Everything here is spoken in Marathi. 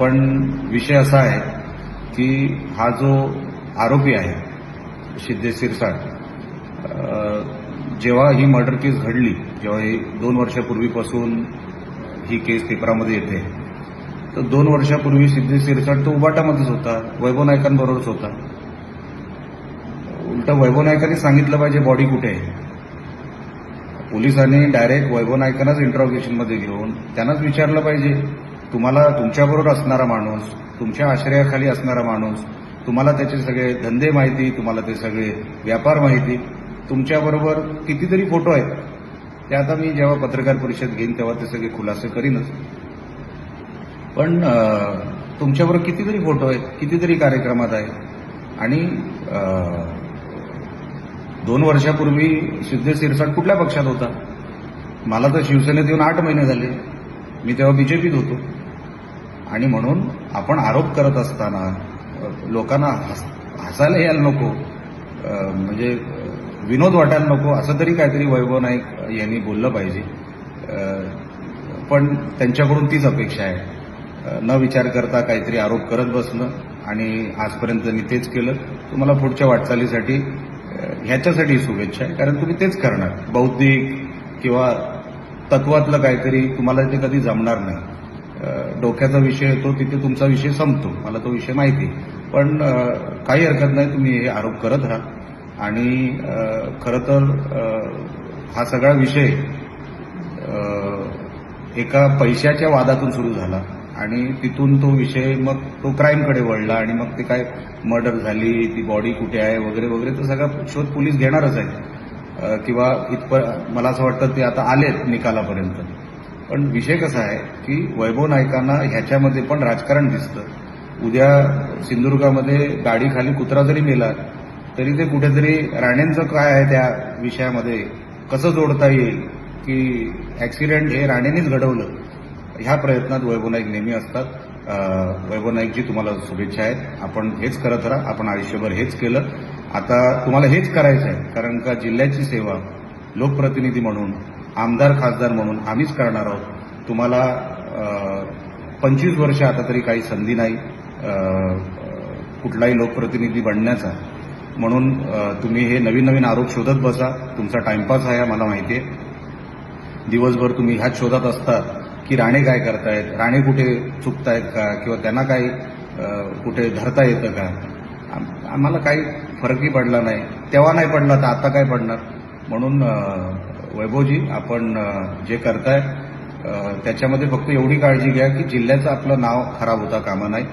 पण विषय असा आहे की हा जो आरोपी आहे सिद्धेश सिरसाट जेव्हा ही मर्डर केस घडली जेव्हा ही दोन वर्षापूर्वीपासून ही केस पेपरामध्ये येते तर दोन वर्षापूर्वी सिद्धेश सिरसाट तो उबाटामध्येच होता वैभव नायकांबरोबरच होता. उलट वैभव नायकांनी सांगितलं पाहिजे बॉडी कुठे आहे. पोलिसांनी डायरेक्ट वैभव नायकांनाच इंटरॉगेशनमध्ये घेऊन त्यांनाच विचारलं पाहिजे. तुम्हाला तुमच्याबरोबर असणारा माणूस तुमच्या आश्रयाखाली असणारा माणूस तुम्हाला त्याचे सगळे धंदे माहिती तुम्हाला ते सगळे व्यापार माहिती तुमच्याबरोबर कितीतरी फोटो आहेत. ते आता मी जेव्हा पत्रकार परिषद घेईन तेव्हा ते सगळे खुलासे करीनच. पण तुमच्याबरोबर कितीतरी फोटो आहेत कितीतरी कार्यक्रमात आहे आणि दोन वर्षापूर्वी सिद्धे सिरसाट कुठल्या पक्षात होता? मला तर शिवसेनेत येऊन आठ महिने झाले. मी तेव्हा बीजेपीत होतो. आणि म्हणून आपण आरोप करत असताना लोकांना हस- हसायला यायला नको. म्हणजे विनोद वाटायला नको. असं तरी काहीतरी वैभव नाईक यांनी बोललं पाहिजे. पण त्यांच्याकडून तीच अपेक्षा आहे. न विचार करता काहीतरी आरोप करत बसणं आणि आजपर्यंत मी तेच केलं. तुम्हाला पुढच्या वाटचालीसाठी ह्याच्यासाठी शुभेच्छा आहे. कारण तुम्ही तेच करणार. बौद्धिक किंवा तत्वातलं काहीतरी तुम्हाला ते कधी जमणार नाही. डोक्याचा विषय येतो तिथे तुमचा विषय संपतो. मला तो विषय माहिती पण काही हरकत नाही तुम्ही हे आरोप करत राहा. आणि खरं तर हा सगळा विषय एका पैशाच्या वादातून सुरू झाला. आणि तिथून तो विषय मग तो क्राईमकडे वळला आणि मग ते काय मर्डर झाली ती बॉडी कुठे आहे वगैरे वगैरे तो सगळा शोध पोलीस घेणारच आहे. किंवा इथपर मला असं वाटतं ते आता आलेत निकालापर्यंत. पण विषय कसा आहे की वैभव नायकांना ह्याच्यामध्ये पण राजकारण दिसतं. उद्या सिंधुदुर्गामध्ये गाडीखाली कुत्रा जरी मेला तरी ते कुठेतरी राणेंचं काय आहे त्या विषयामध्ये? कसं जोडता येईल की ऍक्सिडेंट हे राणेंनीच घडवलं? ह्या प्रयत्नात वैभव नाईक नेहमी असतात. वैभव नाईकजी तुम्हाला शुभेच्छा आहेत. आपण हेच करत राहा. आपण आयुष्यभर हेच केलं. आता तुम्हाला हेच करायचं आहे. कारण का जिल्ह्याची सेवा लोकप्रतिनिधी म्हणून आमदार खासदार म्हणून आम्हीच करणार आहोत. तुम्हाला पंचवीस वर्ष आता तरी काही संधी नाही कुठलाही लोकप्रतिनिधी बनण्याचा. म्हणून तुम्ही हे नवीन नवीन आरोप शोधत बसा. तुमचा टाइमपास आहे मला माहिती आहे. दिवसभर तुम्ही ह्याच शोधात असता की राणे काय करतायत राणे कुठे चुकतायत का किंवा त्यांना काही कुठे धरता येतं का? आम्हाला काही फरकही पडला नाही. तेव्हा नाही पडला तर आता काय पडणार? म्हणून वैभवजी आपण जे करताय त्याच्यामध्ये फक्त एवढी काळजी घ्या की जिल्ह्याचं आपलं नाव खराब होता कामा नाही.